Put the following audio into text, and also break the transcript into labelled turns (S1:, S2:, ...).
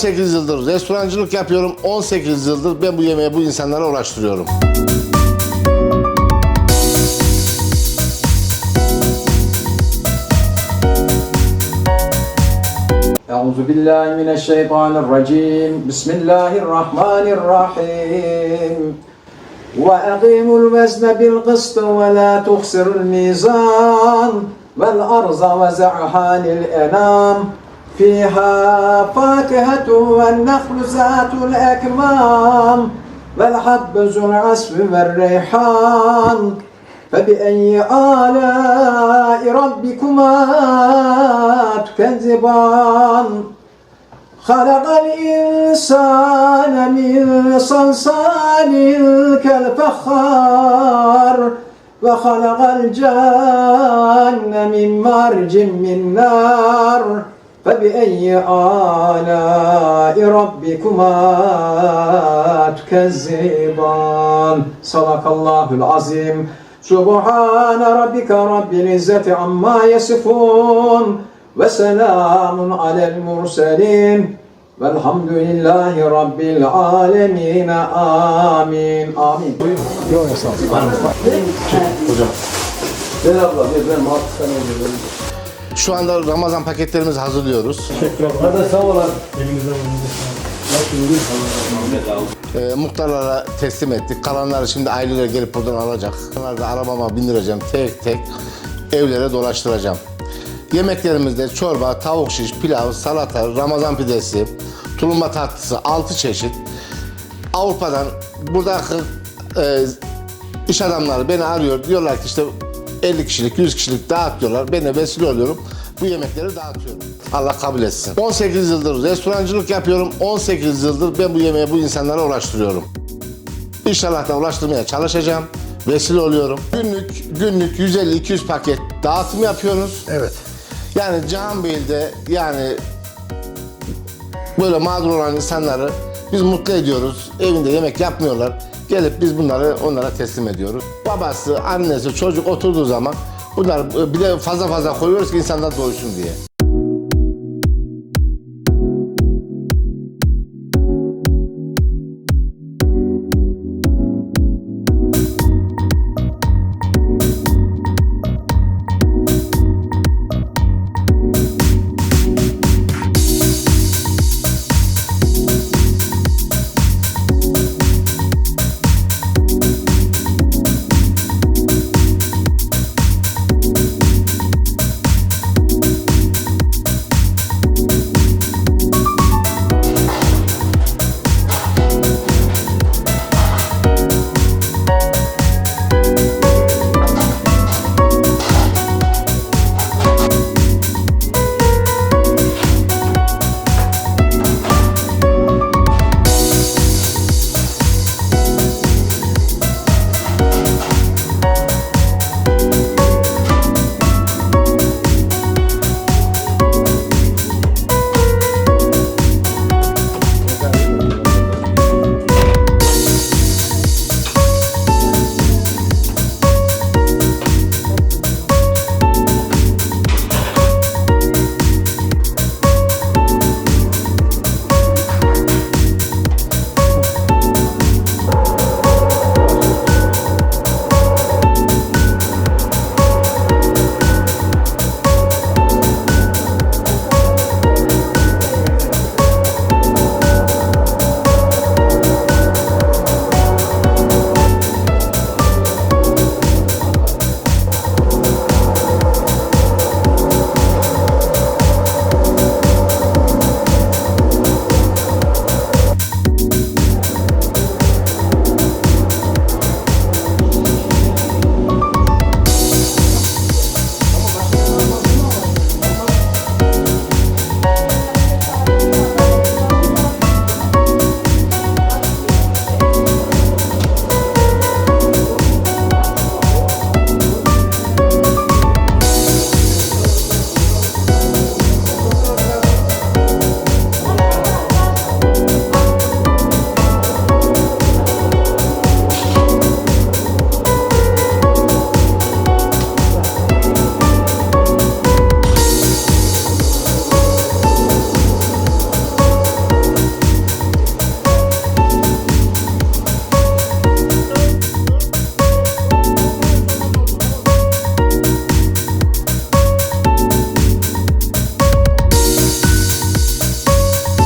S1: 18 yıldır restorancılık yapıyorum. 18 yıldır ben bu yemeği bu insanlara ulaştırıyorum.
S2: أعوذ بالله من الشيطان الرجيم بسم الله الرحمن الرحيم وأقيموا الوزن بالقسط ولا تخسروا الميزان والأرض وزعها للأنام فيها فاكهة والنخل ذات الأكمام والحب ذو العصف والريحان. فبأي آلاء ربكما تكذبان؟ خلق الإنسان من صلصال كالفخار وخلق الجان من مارج من نار. فبأي آلاء ربكما تكذبان صدق الله العظيم سبحان ربك رب العزة عما يصفون وسلام على المرسلين والحمد لله رب العالمين آمين آمين Gel abla gel ben muhakkak
S1: şu anda Ramazan paketlerimizi hazırlıyoruz.
S2: Hadi sağ olun.
S1: Ee, muhtarlara teslim ettik. Kalanları şimdi aileler gelip buradan alacak. Onları da arabama bindireceğim tek tek evlere dolaştıracağım. Yemeklerimizde çorba, tavuk şiş, pilav, salata, Ramazan pidesi, tulumba tatlısı, 6 çeşit. Avrupa'dan buradaki e, iş adamları beni arıyor. Diyorlar ki işte 50 kişilik, 100 kişilik dağıt diyorlar. Ben de vesile oluyorum. Bu yemekleri dağıtıyorum. Allah kabul etsin. 18 yıldır restorancılık yapıyorum. 18 yıldır ben bu yemeği bu insanlara ulaştırıyorum. İnşallah da ulaştırmaya çalışacağım. Vesile oluyorum. Günlük günlük 150-200 paket dağıtım yapıyoruz.
S3: Evet.
S1: Yani Cihanbeyli'de yani böyle mağdur olan insanları biz mutlu ediyoruz. Evinde yemek yapmıyorlar. Gelip biz bunları onlara teslim ediyoruz. Babası, annesi, çocuk oturduğu zaman bunlar bir de fazla fazla koyuyoruz ki insanlar doysun diye.